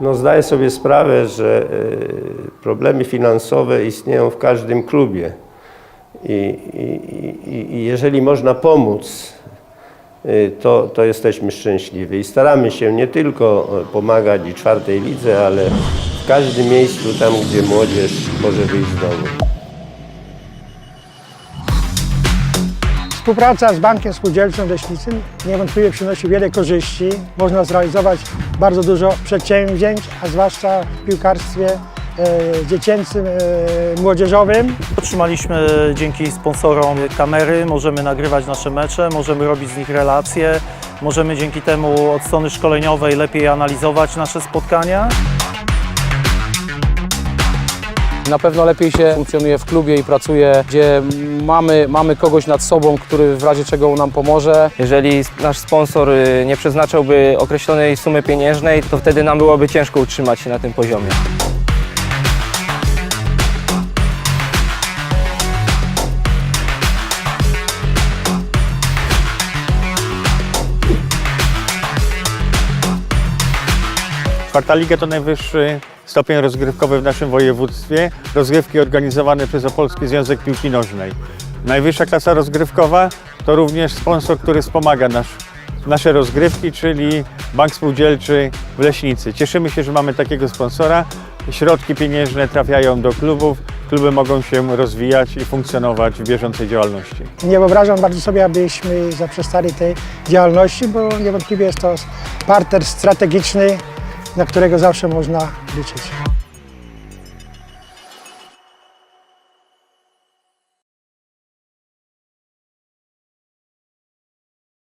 No zdaję sobie sprawę, że e, problemy finansowe istnieją w każdym klubie i, i, i, jeżeli można pomóc, e, to, to jesteśmy szczęśliwi i staramy się nie tylko e, pomagać i czwartej lidze, ale w każdym miejscu tam, gdzie młodzież może wyjść z domu. Współpraca z Bankiem Spółdzielczym Leśnicym niewątpliwie przynosi wiele korzyści. Można zrealizować bardzo dużo przedsięwzięć, a zwłaszcza w piłkarstwie e, dziecięcym, e, młodzieżowym. Otrzymaliśmy dzięki sponsorom kamery, możemy nagrywać nasze mecze, możemy robić z nich relacje, możemy dzięki temu od strony szkoleniowej lepiej analizować nasze spotkania. Na pewno lepiej się funkcjonuje w klubie i pracuje, gdzie mamy, mamy kogoś nad sobą, który w razie czego nam pomoże. Jeżeli nasz sponsor y, nie przeznaczałby określonej sumy pieniężnej, to wtedy nam byłoby ciężko utrzymać się na tym poziomie. Czwarta liga to najwyższy stopień rozgrywkowy w naszym województwie. Rozgrywki organizowane przez Opolski Związek Piłki Nożnej. Najwyższa klasa rozgrywkowa to również sponsor, który wspomaga nasz, nasze rozgrywki, czyli Bank Spółdzielczy w Leśnicy. Cieszymy się, że mamy takiego sponsora. Środki pieniężne trafiają do klubów, kluby mogą się rozwijać i funkcjonować w bieżącej działalności. Nie wyobrażam bardzo sobie, abyśmy zaprzestali tej działalności, bo niewątpliwie jest to partner strategiczny, na którego zawsze można liczyć.